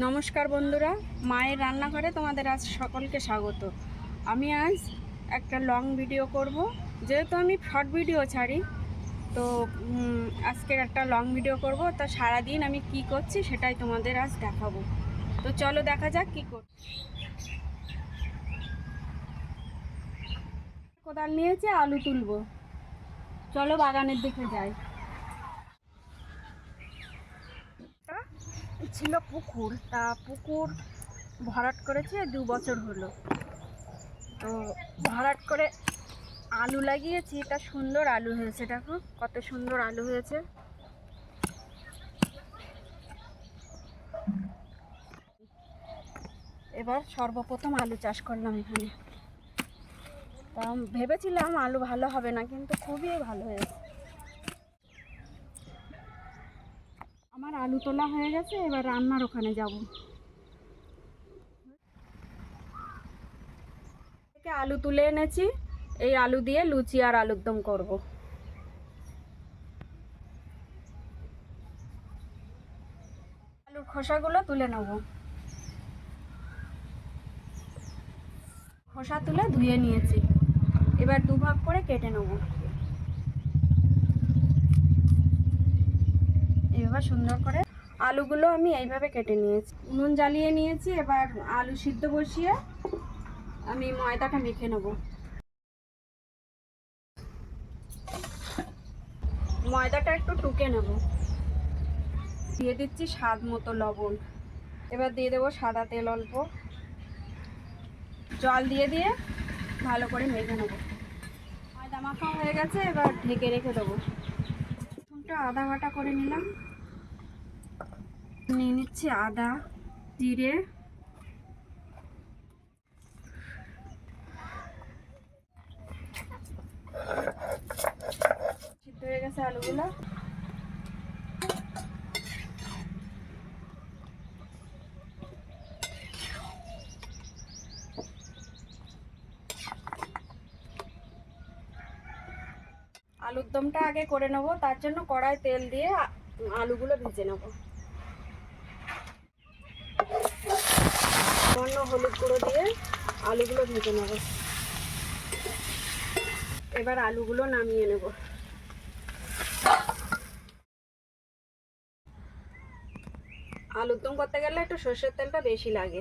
নমস্কার বন্ধুরা, মায়ের রান্নাঘরে তোমাদের আজ সকলকে স্বাগত। আমি আজ একটা লং ভিডিও করব। যেহেতু আমি শর্ট ভিডিও ছাড়ি, তো আজকের একটা লং ভিডিও করব। তা সারাদিন আমি কি করছি সেটাই তোমাদের আজ দেখাবো। তো চলো দেখা যাক কী কর কোদাল নিয়েছে, আলু তুলবো। চলো বাগানের দিকে যাই একটা ছিল পুকুর। তা পুকুর ভরাট করেছে দু বছর হলো। তো ভরাট করে আলু লাগিয়েছি তা সুন্দর আলু হয়েছে, দেখো কত সুন্দর আলু হয়েছে। এবার সর্বপ্রথম আলু চাষ করলাম এখানে। তা ভেবেছিলাম আলু ভালো হবে না, কিন্তু খুবই ভালো হয়েছে। আমার আলু তোলা হয়ে গেছে, এবার রান্নার ওখানে যাব। থেকে আলু তুলে এনেছি, এই আলু দিয়ে লুচি আর আলুর দম করব। আলুর খোসাগুলো তুলে নেব। খোসা তুলে ধুয়ে নিয়েছি। এবার দুভাগ করে কেটে নেব। এইভাবে সুন্দর করে আলুগুলো আমি এইভাবে কেটে নিয়েছি। নুন জ্বালিয়ে নিয়েছি, এবার আলু সিদ্ধ বসিয়ে আমি ময়দাটা মেখে নেব। ময়দাটা একটু টুকে নেব। দিয়ে দিচ্ছি স্বাদ মতো লবণ। এবার দিয়ে দেবো সাদা তেল অল্প। জল দিয়ে দিয়ে ভালো করে মেখে নেব। ময়দা মাখা হয়ে গেছে, এবার ঢেকে রেখে দেবো। রসুনটা আদা বাটা করে নিলাম। নিয়ে নিচ্ছি আদা জিরে। সিদ্ধ হয়ে গেছে আলুগুলো। আলুর দমটা আগে করে নেব তার জন্য কড়াই তেল দিয়ে আলুগুলো ভেজে নেব। সামান্য হলুদ গুঁড়ো দিয়ে আলুগুলো ভেজে নেব। এবার আলুগুলো নামিয়ে নেব। আলুর দম করতে গেলে একটু সর্ষের তেলটা বেশি লাগে।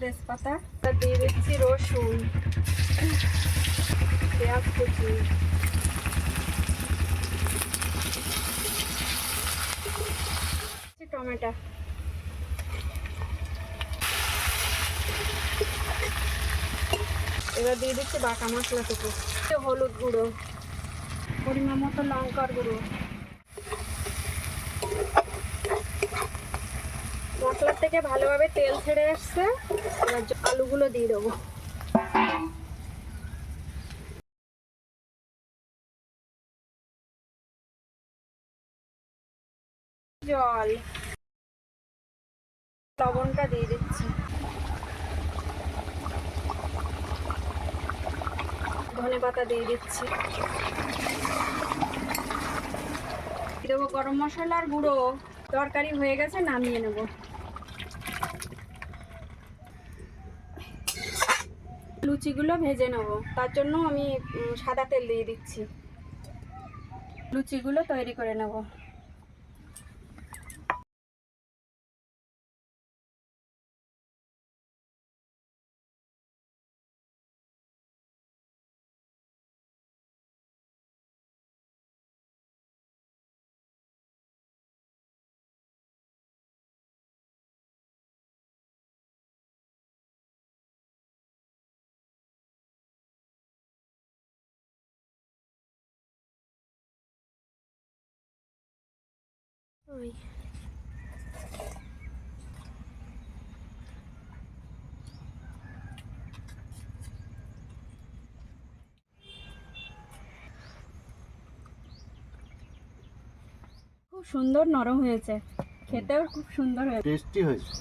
তেজপাতা। দিয়ে দিচ্ছি রসুন পেঁয়াজ কুচি। টমেটো এবার দিয়ে দিচ্ছি বাটা মশলাটুকু হলুদ গুঁড়ো, পরিমাণ মতো লঙ্কার গুঁড়ো। মশলার থেকে ভালোভাবে তেল ছেড়ে এসছে। এবার আলুগুলো দিয়ে দেবো। জল। লবণটা দিয়ে দিচ্ছি। ধনে পাতা দিয়ে দিচ্ছি। দেবো গরম মশলার গুঁড়ো। তরকারি হয়ে গেছে, নামিয়ে নেব। লুচিগুলো ভেজে নেব। তার জন্য আমি সাদা তেল দিয়ে দিচ্ছি। লুচিগুলো তৈরি করে নেব। ওই খুব সুন্দর নরম হয়েছে। খেতেও খুব সুন্দর হয়েছে। টেস্টি হয়েছে।